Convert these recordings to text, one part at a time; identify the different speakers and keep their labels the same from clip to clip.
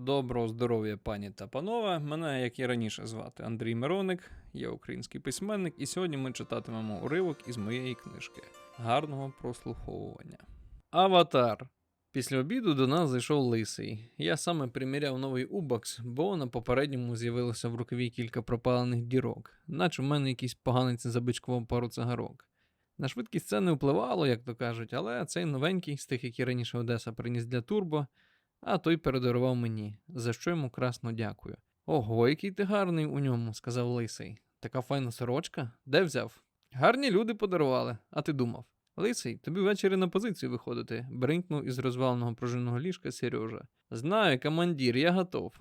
Speaker 1: Доброго здоров'я, пані та панове. Мене, як і раніше, звати Андрій Мироник, я український письменник, і сьогодні ми читатимемо уривок із моєї книжки. Гарного прослуховування. Аватар. Після обіду до нас зайшов лисий. Я саме приміряв новий убакс, бо на попередньому з'явилося в рукаві кілька пропалених дірок, наче в мене якийсь поганець забичкував пару цигарок. На швидкість це не впливало, як то кажуть, але цей новенький, з тих, які раніше Одеса приніс для турбо, а той передарував мені, за що йому красно дякую. Ого, який ти гарний у ньому, сказав лисий. Така файна сорочка? Де взяв? Гарні люди подарували, а ти думав. Лисий, тобі ввечері на позицію виходити, бринкнув із розваленого пружинного ліжка Сережа. Знаю, командир, я готов.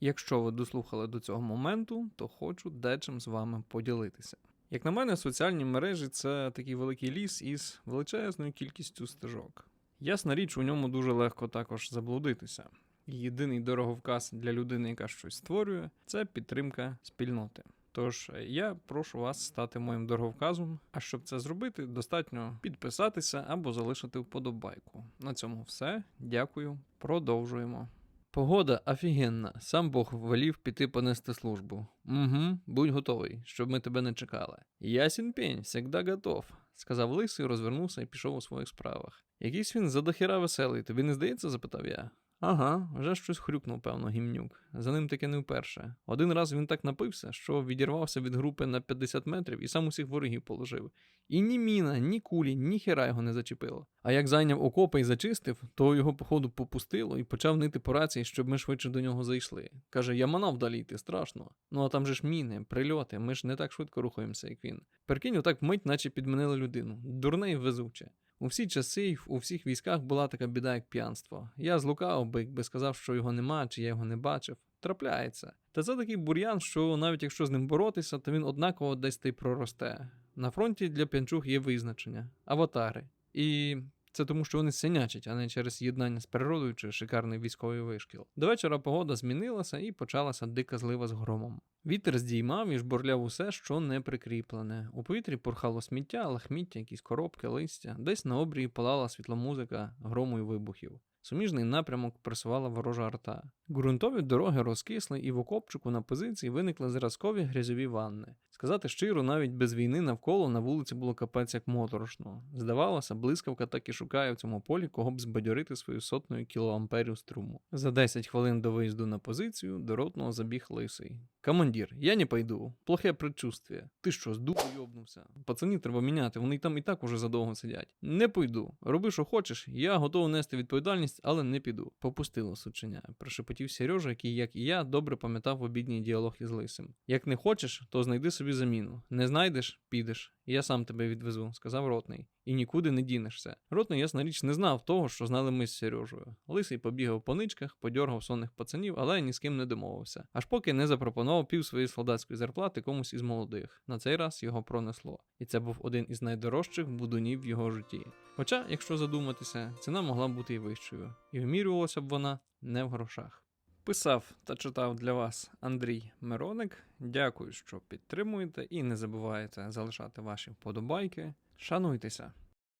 Speaker 1: Якщо ви дослухали до цього моменту, то хочу дечим з вами поділитися. Як на мене, соціальні мережі це такий великий ліс із величезною кількістю стежок. Ясна річ, у ньому дуже легко також заблудитися. Єдиний дороговказ для людини, яка щось створює, це підтримка спільноти. Тож е, я прошу вас стати моїм дороговказом. А щоб це зробити, достатньо підписатися або залишити вподобайку. На цьому все. Дякую. Продовжуємо. Погода офігенна. Сам Бог велів піти понести службу. Угу, будь готовий, щоб ми тебе не чекали. Ясін пень, всегда готов, сказав лисий, розвернувся і пішов у своїх справах. Якийсь він задохіра веселий, тобі не здається? запитав я. Ага, вже щось хрюкнув, певно, гімнюк. За ним таке не вперше. Один раз він так напився, що відірвався від групи на 50 метрів і сам усіх ворогів положив. І ні міна, ні кулі, ні хера його не зачепило. А як зайняв окопи і зачистив, то його, походу, попустило і почав нити по рації, щоб ми швидше до нього зайшли. Каже, я манав вдалі йти, страшно. Ну а там же ж міни, прильоти, ми ж не так швидко рухаємося, як він. Прикинь, отак вмить, наче підмінили людину. Дурне і везуче. У всі часи у всіх військах була така біда, як п'янство. Я злукав би, якби сказав, що його нема, чи я його не бачив. Трапляється. Та це такий бур'ян, що навіть якщо з ним боротися, то він однаково десь й проросте. На фронті для п'янчуг є визначення аватари. І це тому, що вони синячать, а не через єднання з природою чи шикарний військовий вишкіл. До вечора погода змінилася і почалася дика злива з громом. Вітер здіймав і жбурляв усе, що не прикріплене. У повітрі порхало сміття, лахміття, якісь коробки, листя, десь на обрії палала світломузика, грому й вибухів. Суміжний напрямок пресувала ворожа арта. Ґрунтові дороги розкисли, і в окопчику на позиції виникли зразкові грязьові ванни. Сказати щиро, навіть без війни навколо на вулиці було капець як моторошно. Здавалося, блискавка так і шукає в цьому полі, кого б збадьорити свою сотною кілоамперів струму. За 10 хвилин до виїзду на позицію до ротного забіг лисий. Командир, я не пойду. Плохе предчувствие. Ти що, з дубу йобнувся? Пацанів треба міняти, вони там і так уже задовго сидять. Не пойду. Роби, що хочеш, я готовий нести відповідальність, але не піду. Попустило сученя, прошепотів Сережа, який, як і я, добре пам'ятав обідній діалог із лисим. Як не хочеш, то знайди собі заміну. Не знайдеш, підеш. Я сам тебе відвезу, сказав ротний. І нікуди не дінешся. Ротний, ясна річ, не знав того, що знали ми з Сережею. Лисий побігав по ничках, подьоргав сонних пацанів, але ні з ким не домовився. Аж поки не запропонував пів своєї солдатської зарплати комусь із молодих. На цей раз його пронесло. І це був один із найдорожчих будунів в його житті. Хоча, якщо задуматися, ціна могла бути і вищою, і вимірювалася б вона не в грошах. Писав та читав для вас Андрій Мироник. Дякую, що підтримуєте, і не забувайте залишати ваші вподобайки. Шануйтеся!